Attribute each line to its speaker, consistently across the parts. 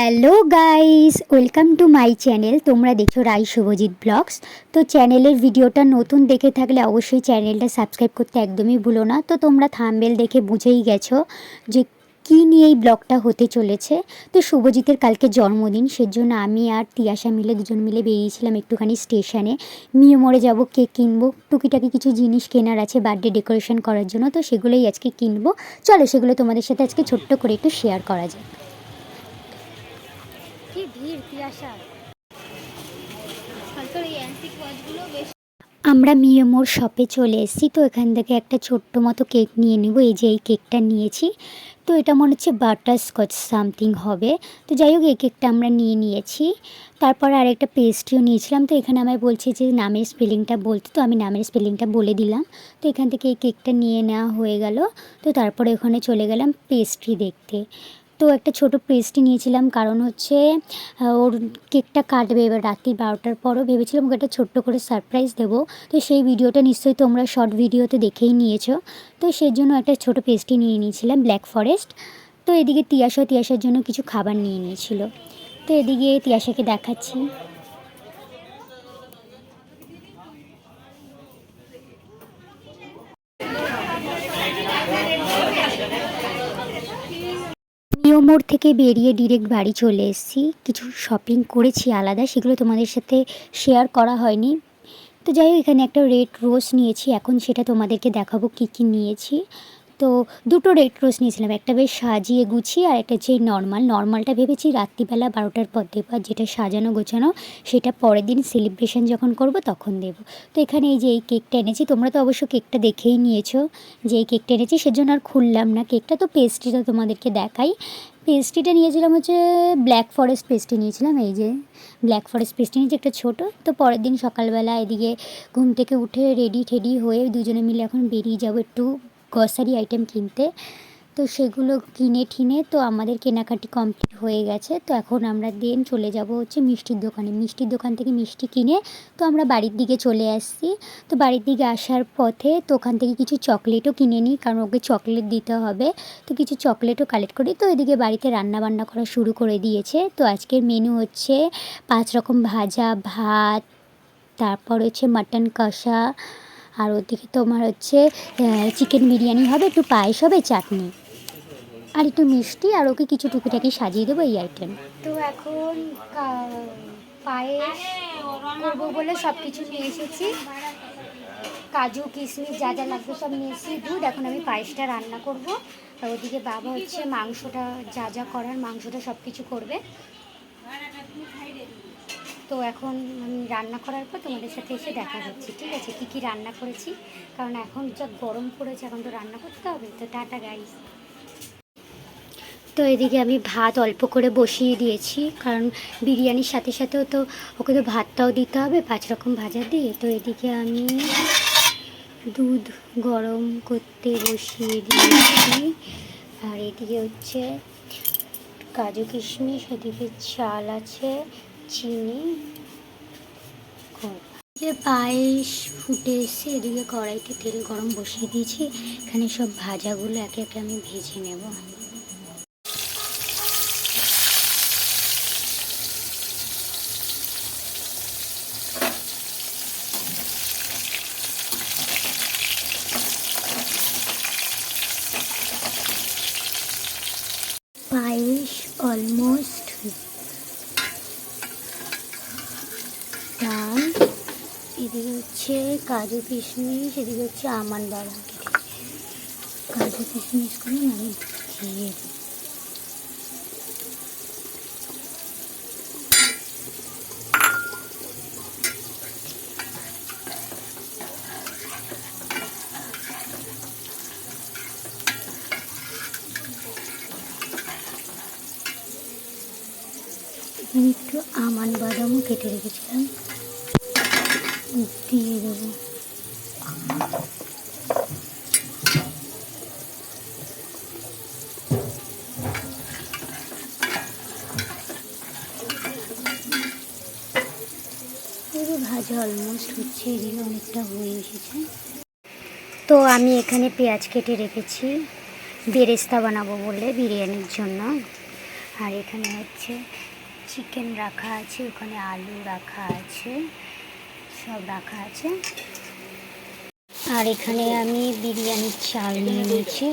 Speaker 1: Hello guys welcome to my channel তোমরা দেখছ রাই Subhajit blogs তো চ্যানেলের ভিডিওটা নতুন দেখে থাকলে অবশ্যই চ্যানেলটা সাবস্ক্রাইব করতে একদমই ভুলো না। তো তোমরা থাম্বেল দেখে বুঝেই গেছো যে কী নিয়ে এই ব্লগটা হতে চলেছে। তো শুভজিতের কালকে জন্মদিন, সেজন্য আমি আর তিয়াশা মিলে দুজন মিলে বেরিয়েছিলাম একটুখানি স্টেশনে মিয়ে মরে যাব, কেক কিনবো, টুকিটাকি কিছু জিনিস কেনার আছে বার্থডে ডেকোরেশন করার জন্য। তো সেগুলোই আজকে কিনবো। চলো সেগুলো তোমাদের সাথে আজকে ছোট্ট করে একটু শেয়ার করা যাক। কি ভিড়
Speaker 2: বেশ
Speaker 1: আমরা মিয়মোর শপে চলে এসেছি, তো এখান থেকে একটা ছোট্ট মতো কেক নিয়ে নেব। এই যে এই কেকটা নিয়েছি, তো এটা মনে হচ্ছে বাটার স্কচ সামথিং হবে। তো যাই হোক, এই কেকটা আমরা নিয়ে নিয়েছি। তারপর আরেকটা পেস্ট্রিও নিয়েছিলাম, তো এখানে আমায় বলছে যে নামের স্পেলিংটা বলতে, তো আমি নামের স্পেলিংটা বলে দিলাম। তো এখান থেকে এই কেকটা নিয়ে নেওয়া হয়ে গেল, তো তারপরে ওখানে চলে গেলাম পেস্ট্রি দেখতে। তো একটা ছোট পেস্ট্রি নিয়েছিলাম, কারণ হচ্ছে ওর কেকটা কাটবে এবার রাত্রি বারোটার পরও। ভেবেছিলাম ওকে একটা ছোট্ট করে সারপ্রাইজ দেবো। তো সেই ভিডিওটা নিশ্চয়ই তোমরা শর্ট ভিডিওতে দেখেই নিয়েছো। তো সেই জন্য একটা ছোট পেস্ট্রি নিয়ে নিয়েছিলাম ব্ল্যাক ফরেস্ট তো এদিকে তিয়াশা তিয়াশার জন্য কিছু খাবার নিয়ে নিয়েছিল। তো এদিকে তিয়াশাকে দেখাচ্ছি। নিয়মোড় থেকে বেরিয়ে ডিরেক্ট বাড়ি চলে এসেছি। কিছু শপিং করেছি আলাদা, সেগুলো তোমাদের সাথে শেয়ার করা হয়নি। তো যাই হোক, এখানে একটা রেড রোজ নিয়েছি। এখন সেটা তোমাদেরকে দেখাবো কী কী নিয়েছি। তো দুটো রেড রোজ নিয়েছিলাম। একটা বেশ সাজিয়ে গুছিয়ে আর একটা যে নর্মাল নর্মালটা ভেবেছি রাত্রিবেলা বারোটার পর দেবো আর যেটা সাজানো গোছানো, সেটা পরের দিন সেলিব্রেশন যখন করব তখন দেব। তো এখানে এই যে এই কেকটা এনেছি, তোমরা তো অবশ্য কেকটা দেখেই নিয়েছো যে এই কেকটা এনেছি, সেজন্য আর খুললাম না কেকটা তো পেস্ট্রিটা তোমাদেরকে দেখাই। পেস্ট্রিটা নিয়েছিলাম হচ্ছে ব্ল্যাক ফরেস্ট পেস্ট্রি নিয়েছিলাম, এই যে ব্ল্যাক ফরেস্ট পেস্ট্রি নিয়েছি, একটা ছোটো। তো পরের দিন সকালবেলা এদিকে ঘুম থেকে উঠে রেডি ঠেডি হয়ে দুজনে মিলে এখন বেরিয়ে যাব একটু গ্রসারি আইটেম কিনতে। তো সেগুলো কিনে ঠিনে তো আমাদের কেনাকাটি কমপ্লিট হয়ে গেছে। তো এখন আমরা দেন চলে যাব হচ্ছে মিষ্টির দোকানে। মিষ্টির দোকান থেকে মিষ্টি কিনে তো আমরা বাড়ির দিকে চলে আসছি। তো বাড়ির দিকে আসার পথে তো ওখান থেকে কিছু চকলেটও কিনে নিই, কারণ ওকে চকলেট দিতে হবে। তো কিছু চকলেটও কালেক্ট করি। তো এদিকে বাড়িতে রান্না বান্না করা শুরু করে দিয়েছে। তো আজকের মেনু হচ্ছে পাঁচ রকম ভাজা, ভাত, তারপর হচ্ছে মাটন কষা আর ওদিকে তোমার হচ্ছে চিকেন বিরিয়ানি হবে, একটু পায়েস হবে, চাটনি। আর একটু মিষ্টি, আর ওকে কিছু টুকিটাকি সাজিয়ে দেবো এই আইটেম তো এখন পায়েস করব বলে সব কিছু নিয়ে এসেছি। কাজু, কিশমিশ যা যা লাগবে সব নিয়ে এসেছি। দুধ, এখন আমি পায়েসটা রান্না করব। আর ওদিকে বাবা হচ্ছে মাংসটা, যা যা করার মাংসটা সব কিছু করবে। তো এখন আমি রান্না করার পর তোমাদের সাথে এসে দেখা হচ্ছে ঠিক আছে? কী কী রান্না করেছি? কারণ এখন যা গরম পড়েছে, এখন তো রান্না করতে হবে। তো টাটা গাইস তো এদিকে আমি ভাত অল্প করে বসিয়ে দিয়েছি, কারণ বিরিয়ানির সাথে সাথেও তো ওকে তো ভাতটাও দিতে হবে, পাঁচ রকম ভাজা দিয়ে। তো এদিকে আমি দুধ গরম করতে বসিয়ে দিয়েছি। আর এদিকে হচ্ছে কাজু কিশমিশ এদিকে চাল আছে চিনি। যে পায়েস ফুটে এসছে, এদিকে কড়াইতে তেল গরম বসিয়ে দিয়েছি। এখানে সব ভাজাগুলো একে একে আমি ভেজে নেব। পায়েস অলমোস্ট এদিকে হচ্ছে কাজু কিশমিশ এদিকে হচ্ছে আমান বাদাম। কাজু কিশমিশ করে আমি দিয়ে একটু আমান বাদামও কেটে রেখেছিলাম। দিয়ে দেবো। ভাজা অলমোস্ট হচ্ছে এদিকে অনেকটা হয়ে এসেছে। তো আমি এখানে পেঁয়াজ কেটে রেখেছি। বেরেস্তা বানাবো বলে বিরিয়ানির জন্য। আর এখানে হচ্ছে চিকেন রাখা আছে, ওখানে আলু রাখা আছে। সব রাখা আছে। আর এখানে আমি বিরিয়ানির চাল নিয়ে নিয়েছি।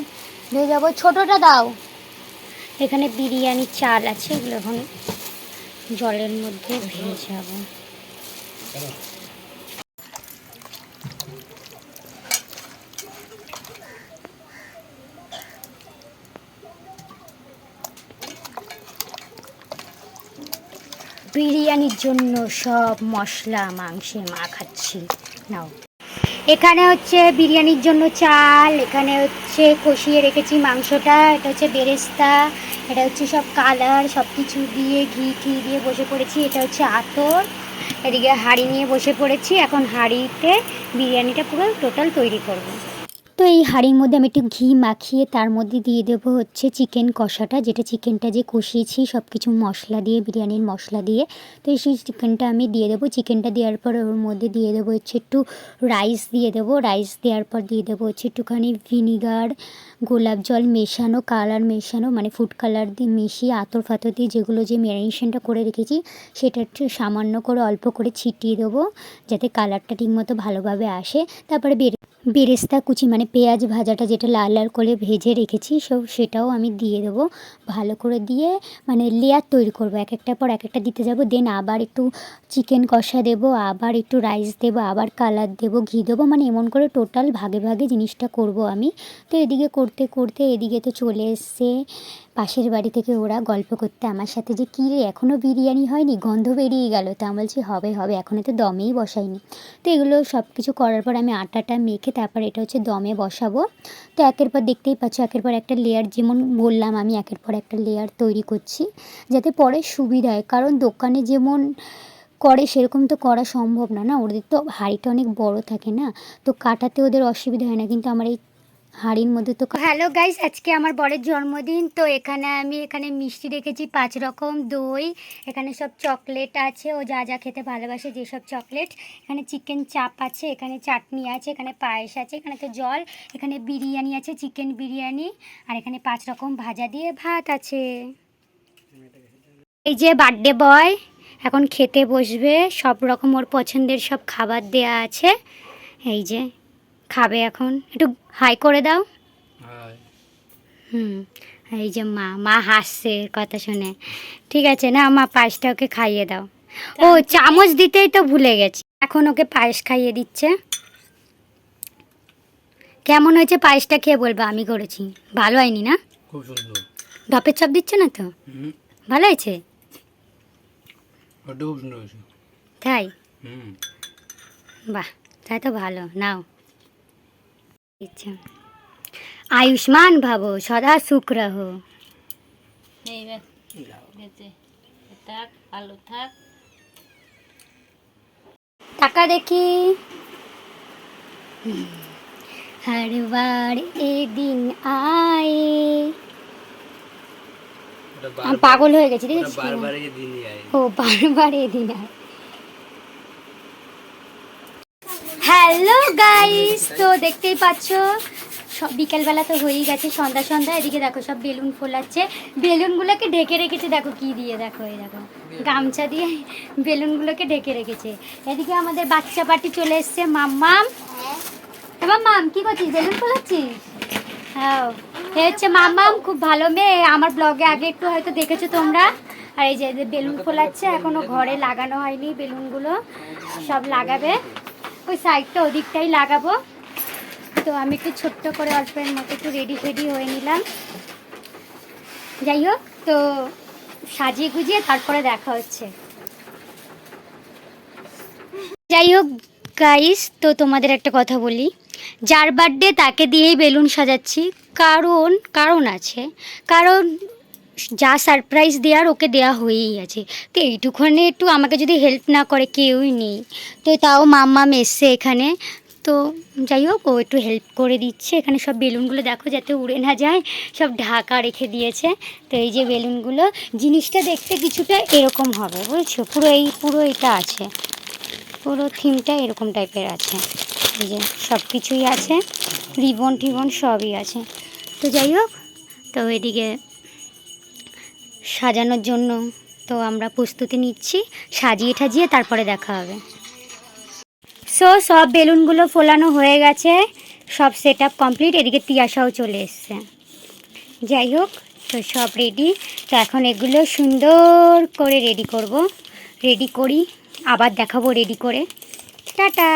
Speaker 1: নিয়ে যাব ছোটোটা দাও। এখানে বিরিয়ানির চাল আছে এগুলো এখন জলের মধ্যে ভেজাবো বিরিয়ানির জন্য সব মশলা মাংসে মাখাচ্ছি নাও। এখানে হচ্ছে বিরিয়ানির জন্য চাল, এখানে হচ্ছে কষিয়ে রেখেছি মাংসটা, এটা হচ্ছে বেরেস্তা, এটা হচ্ছে সব কালার সব কিছু দিয়ে ঘি ঘি দিয়ে বসে পড়েছি, এটা হচ্ছে আতর। এদিকে হাঁড়ি নিয়ে বসে পড়েছি, এখন হাঁড়িতে বিরিয়ানিটা পুরো টোটাল তৈরি করব। তো এই হাঁড়ির মধ্যে আমি একটু ঘি মাখিয়ে তার মধ্যে দিয়ে দেবো হচ্ছে চিকেন কষাটা, যেটা চিকেনটা যে কষিয়েছি সব কিছু মশলা দিয়ে, বিরিয়ানির মশলা দিয়ে। তো সেই চিকেনটা আমি দিয়ে দেবো। চিকেনটা দেওয়ার পর ওর মধ্যে দিয়ে দেবো হচ্ছে একটু রাইস দিয়ে দেবো। রাইস দেওয়ার পর দিয়ে দেবো হচ্ছে একটুখানি ভিনিগার গোলাপ জল মেশানো কালার মেশানো মানে ফুড কালার দিয়ে মিশিয়ে আতর ফাতর দিয়ে যেগুলো যে ম্যারিনেশনটা করে রেখেছি, সেটা একটু সামান্য করে অল্প করে ছিটিয়ে দেবো, যাতে কালারটা ঠিকমতো ভালোভাবে আসে। তারপরে বেরে বেরেস্তা, কুচি মানে পেঁয়াজ ভাজাটা যেটা লাল লাল করে ভেজে রেখেছি, সব সেটাও আমি দিয়ে দেবো। ভালো করে দিয়ে মানে লেয়ার তৈরি করব, এক একটার পর এক একটা দিতে যাব দেন আবার একটু চিকেন কষা দেবো, আবার একটু রাইস দেবো, আবার কালার দেবো, ঘি দেবো মানে এমন করে টোটাল ভাগে ভাগে জিনিসটা করব আমি। তো এদিকে করতে করতে এদিকে তো চলে এসছে পাশের বাড়ি থেকে ওরা গল্প করতে আমার সাথে যে, কী রে এখনও বিরিয়ানি হয়নি? গন্ধ বেরিয়ে গেল। তো আমি বলছি, হবে হবে এখনও তো দমেই বসাইনি। তো এগুলো সব কিছু করার পর আমি আটাটা মেখে তারপর এটা হচ্ছে দমে বসাবো। তো একের পর দেখতেই পাচ্ছ, একের পর একটা লেয়ার যেমন বললাম আমি, একের পর একটা লেয়ার তৈরি করছি যাতে পরে সুবিধা হয়। কারণ দোকানে যেমন করে, সেরকম তো করা সম্ভব না না? ওদের তো হাঁড়িটা অনেক বড় থাকে, না? তো কাটাতে ওদের অসুবিধা হয় না। কিন্তু আমার এই হাঁড়ির মধ্যে তো হ্যালো গাইস, আজকে আমার বরের জন্মদিন, তো এখানে আমি এখানে মিষ্টি রেখেছি পাঁচ রকম দই। এখানে সব চকলেট আছে, ও যা যা খেতে ভালোবাসে যেসব চকলেট। এখানে চিকেন চাপ আছে, এখানে চাটনি আছে, এখানে পায়েস আছে, এখানে তো জল, এখানে বিরিয়ানি আছে, চিকেন বিরিয়ানি, আর এখানে পাঁচ রকম ভাজা দিয়ে ভাত আছে। এই যে বার্থডে বয়, এখন খেতে বসবে, সব রকম ওর পছন্দের সব খাবার দেয়া আছে। এই যে। খাবে এখন? একটু হাই করে দাও। হুম এই যে মা মা হাসছে কথা শুনে। ঠিক আছে না মা পায়েসটা ওকে খাইয়ে দাও। ও চামচ দিতেই তো ভুলে গেছি। এখন ওকে পায়েস খাইয়ে দিচ্ছে। কেমন হয়েছে পায়েসটা খেয়ে বলব আমি করেছি। ভালো হয়নি না?
Speaker 3: খুব সুন্দর।
Speaker 1: ঢপের চাপ দিচ্ছে না তো? ভালো হয়েছে। তাই?
Speaker 3: হুম।
Speaker 1: বাহ তাই তো ভালো। নাও। আয়ুষ্মান ভাবো সদা সুখ রহো
Speaker 2: এই দেখ গেছে থাক আলু থাক
Speaker 1: টাকা দেখি हर बार ए दिन आए আমি পাগল হয়ে গেছি ঠিক আছে
Speaker 3: বারবার এই দিন যায়
Speaker 1: হ্যালো গাইস তো দেখতেই পাচ্ছ, সব বিকেলবেলা তো হয়েই গেছে, সন্ধ্যা সন্ধ্যা, এদিকে দেখো সব বেলুন ফোলাচ্ছে। বেলুনগুলোকে ঢেকে রেখেছে, দেখো কি দিয়ে দেখো, এই দেখো। গামছা দিয়ে বেলুনগুলোকে ঢেকে রেখেছে। এদিকে আমাদের বাচ্চা পার্টি চলে এসছে, মাম্মাম। এবার মাম কি করছিস? বেলুন ফোলাচ্ছিস? হ্যাঁ এ হচ্ছে মামাম খুব ভালো মেয়ে। আমার ব্লগে আগে একটু হয়তো দেখেছ তোমরা। আর এই যে বেলুন ফোলাচ্ছে, এখনও ঘরে লাগানো হয়নি বেলুনগুলো, সব লাগাবে। ওই সাইডটা ওদিকটাই লাগাবো। তো আমি একটু ছোট্ট করে অল্পের মতো একটু রেডি ফেডি হয়ে নিলাম। যাই হোক, তো সাজিয়ে গুজিয়ে তারপরে দেখা হচ্ছে। যাই হোক গাইস তো তোমাদের একটা কথা বলি। যার বার্থডে তাকে দিয়েই বেলুন সাজাচ্ছি। কারণ কারণ আছে। কারণ যা সারপ্রাইজ দেওয়ার ওকে দেওয়া হয়েই আছে। তো এইটুখানে একটু আমাকে যদি হেল্প না করে, কেউই নেই। তো তাও মাম্মাম এসছে এখানে। তো যাই হোক, ও একটু হেল্প করে দিচ্ছে। এখানে সব বেলুনগুলো দেখো, যাতে উড়ে না যায়। সব ঢাকা রেখে দিয়েছে। তো এই যে বেলুনগুলো, জিনিসটা দেখতে কিছুটা এরকম হবে, বুঝছ? পুরো এই, পুরো এটা আছে। পুরো থিমটা এরকম টাইপের আছে। এই যে সব কিছুই আছে। রিবন টিবন সবই আছে। তো যাই হোক, তো এদিকে সাজানোর জন্য। তো আমরা প্রস্তুতি নিচ্ছি, সাজিয়ে ঠাজিয়ে তারপরে দেখা হবে। সো সব বেলুনগুলো ফোলানো হয়ে গেছে, সব সেট আপ কমপ্লিট এদিকে তিয়াশাও চলে এসছে। যাই হোক, তো সব রেডি তো এখন এগুলো সুন্দর করে রেডি করব। রেডি করি, আবার দেখাবো রেডি করে। টাটা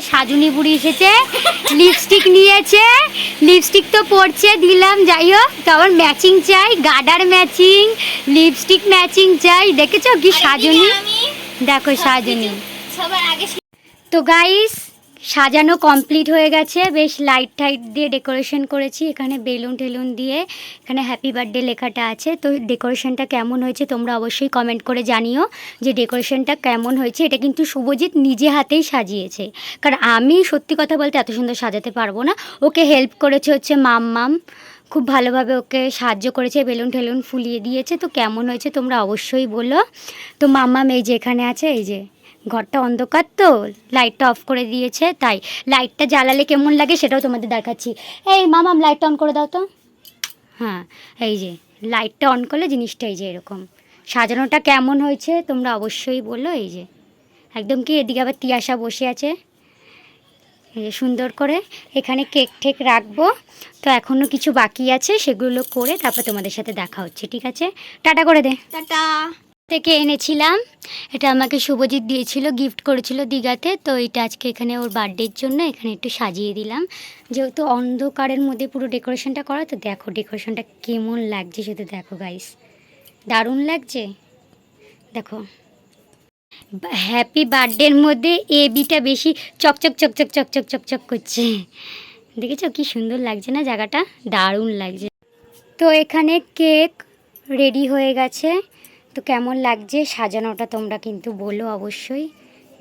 Speaker 1: সাজুনি বুড়ি এসেছে লিপস্টিক নিয়েছে লিপস্টিক তো পড়ছে দিলাম যাই হোক আমার ম্যাচিং চাই গার্ডার ম্যাচিং লিপস্টিক ম্যাচিং চাই দেখেছ কি সাজুনি? দেখো সাজুনি।
Speaker 2: সবার আগে
Speaker 1: তো গাইস সাজানো কমপ্লিট হয়ে গেছে। বেশ লাইট টাইট দিয়ে ডেকোরেশন করেছি। এখানে বেলুন টেলুন দিয়ে এখানে হ্যাপি বার্থডে লেখাটা আছে। তো ডেকোরেশনটা কেমন হয়েছে তোমরা অবশ্যই কমেন্ট করে জানিও যে ডেকোরেশনটা কেমন হয়েছে। এটা কিন্তু শুভজিৎ নিজে হাতেই সাজিয়েছে। কারণ আমি সত্যি কথা বলতে এত সুন্দর সাজাতে পারব না। ওকে হেল্প করেছে হচ্ছে মাম মাম খুব ভালোভাবে ওকে সাহায্য করেছে, বেলুন টেলুন ফুলিয়ে দিয়েছে। তো কেমন হয়েছে তোমরা অবশ্যই বলো। তো মাম্মাম এই যে এখানে আছে, এই যে ঘরটা অন্ধকার তো লাইটটা অফ করে দিয়েছে, তাই লাইটটা জ্বালালে কেমন লাগে সেটাও তোমাদের দেখাচ্ছি। এই মামাম লাইটটা অন করে দাও তো। হ্যাঁ এই যে লাইটটা অন করলে জিনিসটা এই যে এরকম। সাজানোটা কেমন হয়েছে তোমরা অবশ্যই বলো, এই যে। একদম কি এদিকে আবার তিয়াশা বসে আছে? এই যে সুন্দর করে এখানে কেক ঠেক রাখব। তো এখনও কিছু বাকি আছে, সেগুলো করে তারপর তোমাদের সাথে দেখা হচ্ছে, ঠিক আছে? টাটা করে দে।
Speaker 2: টাটা।
Speaker 1: থেকে এনেছিলাম। এটা আমাকে শুভজিৎ দিয়েছিল গিফট করেছিল দীঘাতে। তো এটা আজকে এখানে ওর বার্থডের জন্য এখানে একটু সাজিয়ে দিলাম। যেহেতু অন্ধকারের মধ্যে পুরো ডেকোরেশনটা করা, তো দেখো ডেকোরেশনটা কেমন লাগছে শুধু দেখো গাইস দারুণ লাগছে? দেখো। হ্যাপি বার্থডের মধ্যে এ বিটা বেশি চকচক চকচক চকচক চকচক করছে। দেখেছ কি সুন্দর লাগছে না জায়গাটা? দারুণ লাগছে। তো এখানে কেক রেডি হয়ে গেছে। তো কেমন লাগছে? সাজানোটা তোমরা কিন্তু বলো অবশ্যই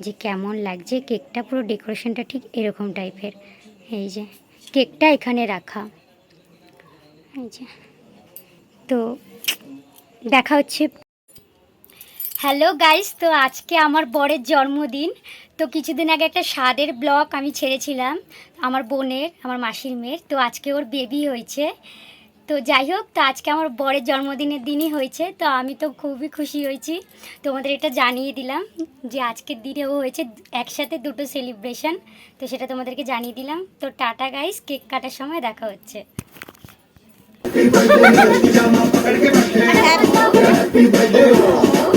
Speaker 1: যে কেমন লাগছে। কেকটা পুরো ডেকোরেশনটা ঠিক এরকম টাইপের। এই যে, কেকটা এখানে রাখা। এই যে, তো দেখা হচ্ছে। হ্যালো গাইস, তো আজকে আমার বরের জন্মদিন। তো কিছুদিন আগে একটা স্বাদের ব্লগ আমি ছেড়েছিলাম, আমার বোনের, আমার মাসির মেয়ের। তো আজকে ওর বেবি হয়েছে। তো যাই হোক তো আজকে আমার বরের জন্মদিনের দিনই হয়েছে তো আমি তো খুবই খুশি হয়েছি তোমাদের এটা জানিয়ে দিলাম যে আজকের দিনেও হয়েছে একসাথে দুটো সেলিব্রেশন তো সেটা তোমাদেরকে জানিয়ে দিলাম তো টাটা গাইস কেক কাটার সময় দেখা হচ্ছে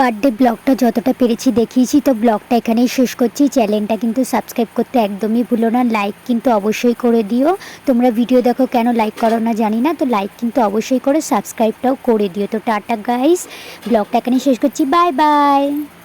Speaker 1: birthday ব্লগটা যতটা পেরেছি দেখিয়েছি, তো ব্লগটা এখানেই শেষ করছি। চ্যানেলটা কিন্তু সাবস্ক্রাইব করতে একদমই ভুলো না লাইক কিন্তু অবশ্যই করে দিও। তোমরা ভিডিও দেখো কেন লাইক করো না জানি না, তো লাইক কিন্তু অবশ্যই করে সাবস্ক্রাইবটাও করে দিও। তো টাটা গাইস ব্লগটা এখানেই শেষ করছি। Bye bye